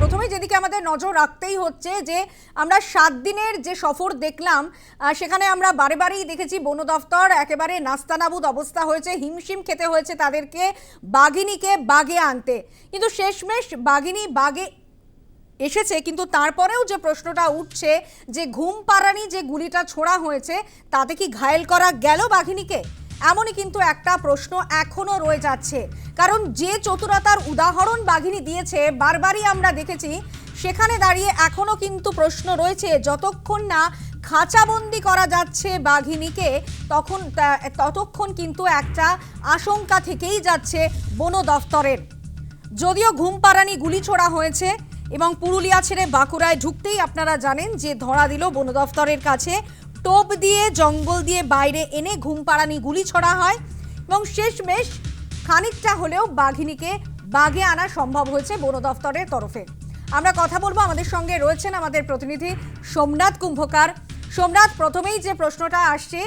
প্রথমে যেদিকে আমাদের নজর রাখতেই হচ্ছে যে আমরা সাত দিনের যে সফর দেখলাম সেখানে আমরা বারে বারেই দেখেছি বন দফতর একেবারে নাস্তানাবুদ অবস্থা হয়েছে, হিমশিম খেতে হয়েছে তাদেরকে বাঘিনীকে বাগে আনতে। কিন্তু শেষমেশ বাঘিনী বাগে এসেছে, কিন্তু তারপরেও যে প্রশ্নটা উঠছে যে ঘুম পাড়ানি যে গুলিটা ছোড়া হয়েছে, তাতে কি ঘায়েল করা গেল বাঘিনীকে? এমনই কিন্তু একটা প্রশ্ন এখনও রয়ে যাচ্ছে। কারণ যে চতুরতার উদাহরণ বাঘিনী দিয়েছে, বারবারই আমরা দেখেছি, সেখানে দাঁড়িয়ে এখনও কিন্তু প্রশ্ন রয়েছে, যতক্ষণ না খাঁচাবন্দি করা যাচ্ছে বাঘিনীকে, তখন ততক্ষণ কিন্তু একটা আশঙ্কা থেকেই যাচ্ছে বন দফতরের। যদিও ঘুম পাড়ানি গুলি ছোড়া হয়েছে এবং পুরুলিয়া ছেড়ে বাঁকুড়ায় ঢুকতেই আপনারা জানেন যে ধরা দিল বন দফতরের কাছে। টোপ দিয়ে, জঙ্গল দিয়ে বাইরে এনে ঘুম পাড়ানি গুলি ছড়া হয় এবং শেষমেশ খানিকটা হলেও বাঘিনীকে বাগে আনা সম্ভব হয়েছে বন দফতরের তরফে। আমরা কথা বলব আমাদের সঙ্গে রয়েছেন আমাদের প্রতিনিধি সোমনাথ কুম্ভকার। সোমনাথ, প্রথমেই যে প্রশ্নটা আসছে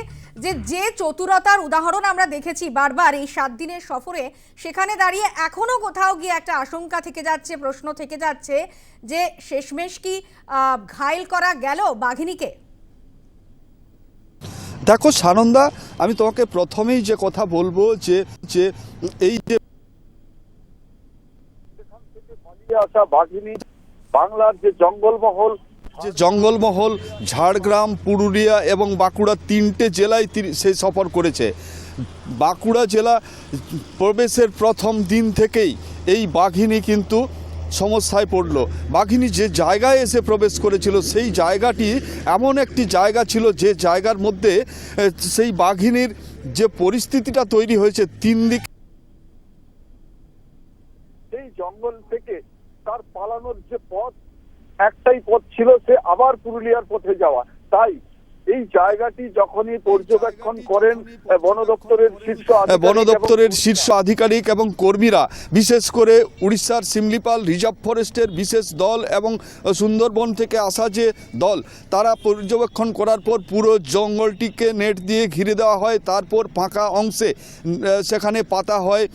যে যে চতুরতার উদাহরণ আমরা দেখেছি বারবার এই সাত দিনের সফরে, সেখানে দাঁড়িয়ে এখনও কোথাও গিয়ে একটা আশঙ্কা থেকে যাচ্ছে, প্রশ্ন থেকে যাচ্ছে যে শেষমেশ কি ঘায়েল করা গেল বাঘিনীকে? দেখো সানন্দা আমি তোমাকে প্রথমেই যে কথা বলব যে যে এই যে পালিয়ে আসা বাঘিনী বাংলার যে জঙ্গলমহল যে জঙ্গলমহল ঝাড়গ্রাম পুরুলিয়া এবং বাঁকুড়া তিনটে জেলায় সে সফর করেছে। বাঁকুড়া জেলা প্রবেশের প্রথম দিন থেকেই এই বাঘিনী কিন্তু সমস্যায় পড়ল। বাঘিনী যে জায়গায় এসে প্রবেশ করেছিল, সেই জায়গাটি এমন একটি জায়গা ছিল যে জায়গার মধ্যে সেই বাঘিনীর যে পরিস্থিতিটা তৈরি হয়েছে, তিন দিক সেই জঙ্গল থেকে তার পালানোর যে পথ, একটাই পথ ছিল সে আবার পুরুলিয়ার পথে যাওয়া। তাই এই জায়গাটি যখনই পর্যবেক্ষণ করেন বন দপ্তরের শীর্ষ বন দপ্তরের শীর্ষ আধিকারিক এবং কর্মীরা বিশেষ করে উড়িষ্যার সিমলিপাল রিজার্ভ ফরেস্টের বিশেষ দল এবং সুন্দরবন থেকে আসা যে দল তারা পর্যবেক্ষণ করার পর পুরো জঙ্গলটিকে নেট দিয়ে ঘিরে দেওয়া হয় তারপর ফাঁকা অংশে সেখানে পাতা হয়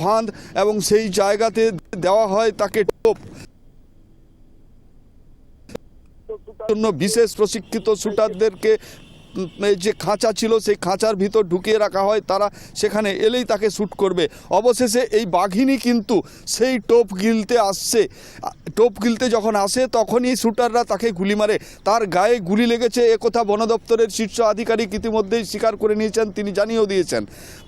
ফাঁদ এবং সেই জায়গাতে দেওয়া হয় তাকে টোপ। জন্য বিশেষ প্রশিক্ষিত শুটারদেরকে যে খাঁচা ছিল সেই খাঁচার ভিতর ঢুকিয়ে রাখা হয়, তারা সেখানে এলেই তাকে শ্যুট করবে। অবশেষে এই বাঘিনী কিন্তু সেই টোপ গিলতে আসছে। টোপ গিলতে যখন আসে, তখনই শ্যুটাররা তাকে গুলি মারে। তার গায়ে গুলি লেগেছে একথা বন দপ্তরের শীর্ষ আধিকারিক ইতিমধ্যেই স্বীকার করে নিয়েছেন, তিনি জানিয়েও দিয়েছেন।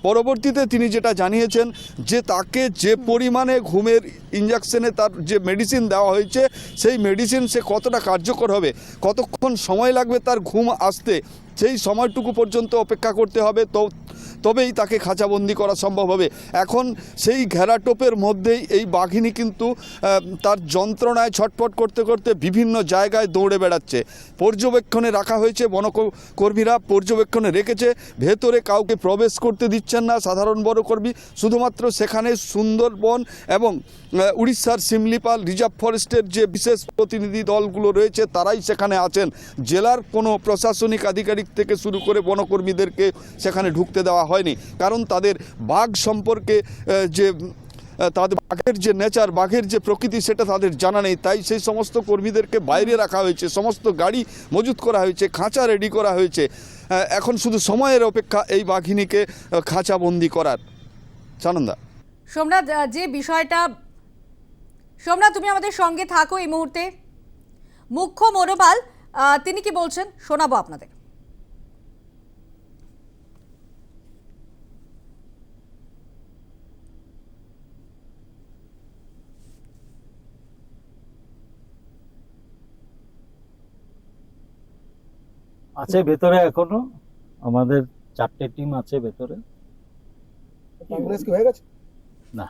পরবর্তীতে তিনি যেটা জানিয়েছেন, যে তাকে যে পরিমাণে ঘুমের ইঞ্জেকশনে তার যে মেডিসিন দেওয়া হয়েছে, সেই মেডিসিন সে কতটা কার্যকর হবে, কতক্ষণ সময় লাগবে তার ঘুম আসতে সেই সময়টুকু পর্যন্ত অপেক্ষা করতে হবে তো তবেই তাকে খাঁচাবন্দি করা সম্ভব হবে। এখন সেই ঘেরাটোপের মধ্যেই এই বাঘিনী কিন্তু তার যন্ত্রণায় ছটফট করতে করতে বিভিন্ন জায়গায় দৌড়ে বেড়াচ্ছে। পর্যবেক্ষণে রাখা হয়েছে, বনকর্মীরা পর্যবেক্ষণে রেখেছে। ভেতরে কাউকে প্রবেশ করতে দিচ্ছেন না সাধারণ বনকর্মী। শুধুমাত্র সেখানে সুন্দরবন এবং উড়িষ্যার সিমলিপাল রিজার্ভ ফরেস্টের যে বিশেষ প্রতিনিধি দলগুলো রয়েছে, তারাই সেখানে আছেন। জেলার কোনো প্রশাসনিক আধিকারিক থেকে শুরু করে বনকর্মীদেরকে সেখানে ঢুকতে দেওয়া হয়নি। কারণ তাদের বাঘ সম্পর্কে যে তাদের বাঘের যে নেচার, বাঘের যে প্রকৃতি সেটা তাদের জানা নেই। তাই সেই সমস্ত কর্মীদেরকে বাইরে রাখা হয়েছে, সমস্ত গাড়ি মজুত করা হয়েছে, খাঁচা রেডি করা হয়েছে। এখন শুধু সময়ের অপেক্ষা এই বাঘিনীকে খাঁচাবন্দি করার। সানন্দা। সোমনাথ যে বিষয়টা, সোমনাথ, তুমি আমাদের সঙ্গে থাকো এই মুহূর্তে। মুখ্য মনোবাল তিনি কি বলছেন? শোনাবো আপনাদের। আছে ভেতরে এখনও? আমাদের চারটে টিম আছে ভেতরে। কংগ্রেস কি হয়ে গেছে? না।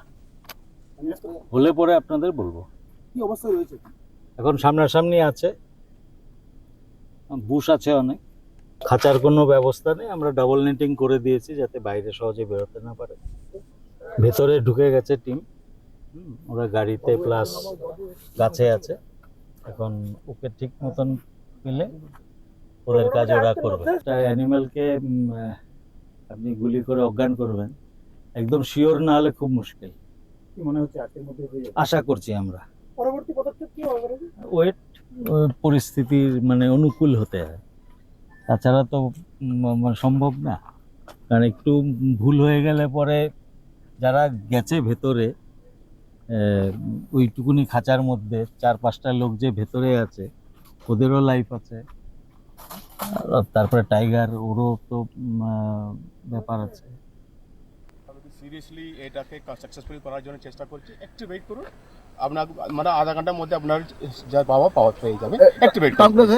হলে পরে আপনাদের বলব। কি অবস্থায় রয়েছে এখন সামনাসামনি আছে। বুশ আছে অনেক। খাঁচার কোনো ব্যবস্থা নেই। আমরা ডাবল নেটিং করে দিয়েছি যাতে বাইরে সহজে বেরোতে না পারে। ভেতরে ঢুকে গেছে টিম ওরা গাড়িতে প্লাস গাছে আছে। এখন ওকে ঠিক মতন পেলে ওদের কাজ ওরা করবে। একটা অ্যানিমেলকে আপনি গুলি করে অজ্ঞান করবেন একদম শিওর না হলে খুব মুশকিল। কি মনে হচ্ছে আশা করছি আমরা। পরবর্তী পদক্ষেপ কি হবে ওয়েট পরিস্থিতির মানে অনুকূল হতে হয়। তাছাড়া তো মানে সম্ভব না। কারণ একটু ভুল হয়ে গেলে পরে যারা গেছে ভেতরে ওইটুকুনি খাঁচার মধ্যে চার পাঁচটা লোক যে ভেতরে আছে ওদেরও লাইফ আছে। তারপরে টাইগার ওরও তো ব্যাপার আছে। সিরিয়াসলি এটাকে সাকসেসফুল করার জন্য চেষ্টা করছি। একটু ওয়েট করুন। আপনার মানে আধা ঘণ্টার মধ্যে আপনার যা পাওয়া পাওয়া পেয়ে যাবে একটু ওয়েট করুন।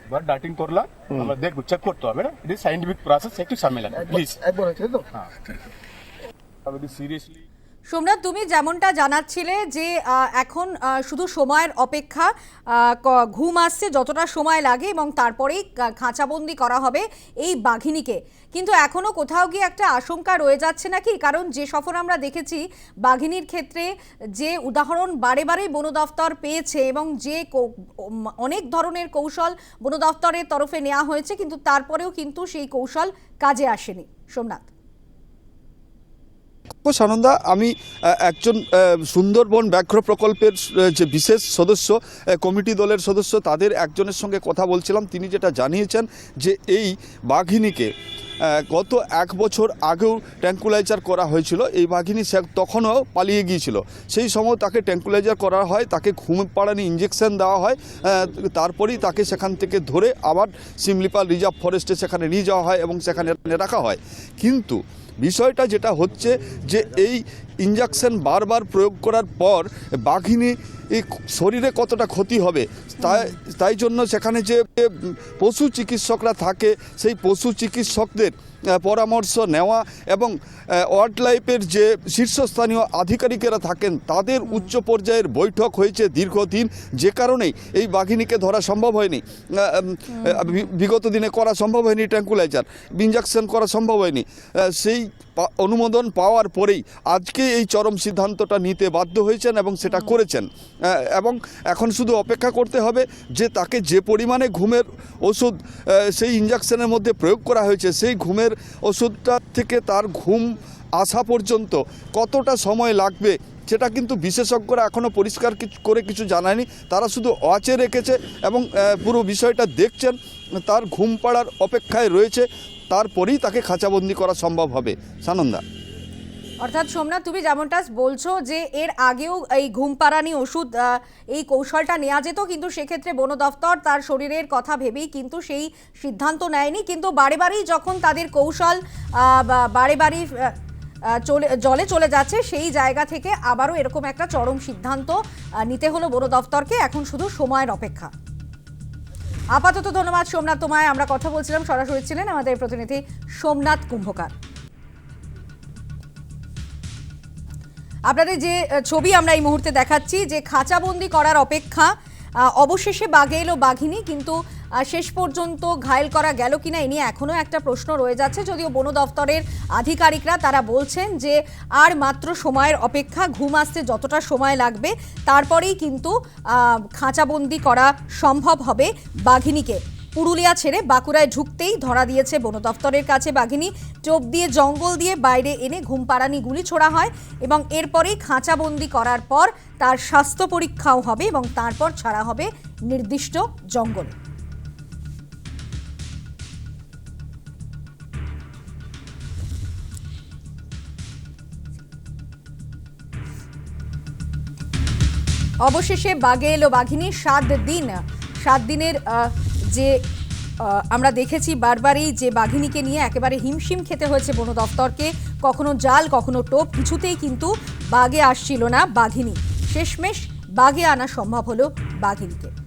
একবার ডাটিং করলাম। আমরা দেখব চেক করতে হবে না। ইট ইজ সাইন্টিফিক প্রসেস একটু ঝামেলা প্লিজ একবার হয়েছে তো হ্যাঁ। আমি সিরিয়াসলি সোমনাথ, তুমি যেমনটা জানাচ্ছিলে যে এখন শুধু সময়ের অপেক্ষা ঘুম আসছে যতটা সময় লাগে এবং তারপরেই খাঁচাবন্দি করা হবে এই বাঘিনীকে। কিন্তু এখনও কোথাও গিয়ে একটা আশঙ্কা রয়ে যাচ্ছে নাকি? কারণ যে সফর আমরা দেখেছি, বাঘিনীর ক্ষেত্রে যে উদাহরণ বারে বারে বন দফতর পেয়েছে এবং যে অনেক ধরনের কৌশল বন দফতরের তরফে নেওয়া হয়েছে, কিন্তু তারপরেও কিন্তু সেই কৌশল কাজে আসেনি। সোমনাথ। সানন্দা, আমি একজন সুন্দরবন ব্যাঘ্র প্রকল্পের যে বিশেষ সদস্য কমিটি দলের সদস্য, তাদের একজনের সঙ্গে কথা বলছিলাম। তিনি যেটা জানিয়েছেন যে এই বাঘিনীকে গত এক বছর আগেও ট্যাঙ্কুলাইজার করা হয়েছিল। এই বাঘিনী সে তখনও পালিয়ে গিয়েছিল। সেই সময় তাকে ট্যাঙ্কুলাইজার করা হয়, তাকে ঘুম পাড়ানি ইঞ্জেকশন দেওয়া হয় তারপরেই তাকে সেখান থেকে ধরে আবার সিমলিপাল রিজার্ভ ফরেস্টে সেখানে নিয়ে যাওয়া হয় এবং সেখানে রাখা হয়। কিন্তু বিষয়টা যেটা হচ্ছে যে এই ইঞ্জেকশন বারবার প্রয়োগ করার পর বাঘিনী শরীরে কতটা ক্ষতি হবে? তাই তাই জন্য সেখানে যে পশু চিকিৎসকরা থাকে, সেই পশু চিকিৎসকদের পরামর্শ নেওয়া এবং ওয়ার্ল্ড লাইফের যে শীর্ষস্থানীয় আধিকারিকেরা থাকেন, তাদের উচ্চ পর্যায়ের বৈঠক হয়েছে দীর্ঘদিন, যে কারণেই এই বাঘিনীকে ধরা সম্ভব হয়নি। বিগত দিনে করা সম্ভব হয়নি ট্যাঙ্কুলাইজার ইঞ্জেকশন করা সম্ভব হয়নি। সেই অনুমোদন পাওয়ার পরেই আজকে এই চরম সিদ্ধান্তটা নিতে বাধ্য হয়েছেন এবং সেটা করেছেন। এবং এখন শুধু অপেক্ষা করতে হবে যে তাকে যে পরিমাণে ঘুমের ওষুধ সেই ইঞ্জেকশনের মধ্যে প্রয়োগ করা হয়েছে সেই ঘুমের ওষুধটা থেকে তার ঘুম আসা পর্যন্ত কতটা সময় লাগবে সেটা কিন্তু বিশেষজ্ঞরা এখনও পরিষ্কার করে কিছু জানায়নি। তারা শুধু ওয়াচে রেখেছে এবং পুরো বিষয়টা দেখছেন। তার ঘুম পাড়ার অপেক্ষায় রয়েছে। তারপরেই তাকে খাঁচাবন্দি করা সম্ভব হবে। সানন্দা। অর্থাৎ সোমনাথ, তুমি যেমনটা বলছো যে এর আগেও এই ঘুম পাড়ানি ওষুধ এই কৌশলটা নেওয়া যেত, কিন্তু সেক্ষেত্রে বন দফতর তার শরীরের কথা ভেবেই কিন্তু সেই সিদ্ধান্ত নেয়নি। কিন্তু বারে বারেই যখন তাদের কৌশল বারে বারেই চলে, জলে চলে যাচ্ছে, সেই জায়গা থেকে আবারও এরকম একটা চরম সিদ্ধান্ত নিতে হলো বন দফতরকে। এখন শুধু সময়ের অপেক্ষা। আপাতত ধন্যবাদ, সোমনাথ তোমায়। আমরা কথা বলছিলাম, সরাসরি ছিলেন আমাদের প্রতিনিধি সোমনাথ কুম্ভকার। আপনাদের যে ছবি আমরা এই মুহূর্তে দেখাচ্ছি, যে খাঁচাবন্দি করার অপেক্ষা অবশেষে বাঘে এলো বাঘিনী, কিন্তু শেষ পর্যন্ত ঘায়েল করা গেল কিনা এ নিয়ে এখনও একটা প্রশ্ন রয়ে যাচ্ছে। যদিও বন দফতরের আধিকারিকরা তারা বলছেন যে আর মাত্র সময়ের অপেক্ষা ঘুম আসতে যতটা সময় লাগবে, তারপরেই কিন্তু খাঁচাবন্দি করা সম্ভব হবে বাঘিনীকে। পুরুলিয়া ছেড়ে বাঁকুড়ায় ঢুকতেই ধরা দিয়েছে বন দফতরের কাছে বাঘিনী। টোপ দিয়ে জঙ্গল দিয়ে বাইরে এনে ঘুম পাড়ানি গুলি ছোড়া হয় এবং এরপরেই খাঁচাবন্দি করার পর তার স্বাস্থ্য পরীক্ষাও হবে এবং তারপর ছাড়া হবে নির্দিষ্ট জঙ্গলে। অবশেষে বাগে এলো বাঘিনী সাত দিন। সাত দিনের যে আমরা দেখেছি বারবারই যে বাঘিনীকে নিয়ে একেবারে হিমশিম খেতে হয়েছে বন দপ্তরকে কখনো জাল, কখনো টোপ, কিছুতেই কিন্তু বাগে আসছিল না বাঘিনী। শেষমেশ বাগে আনা সম্ভব হলো বাঘিনীকে।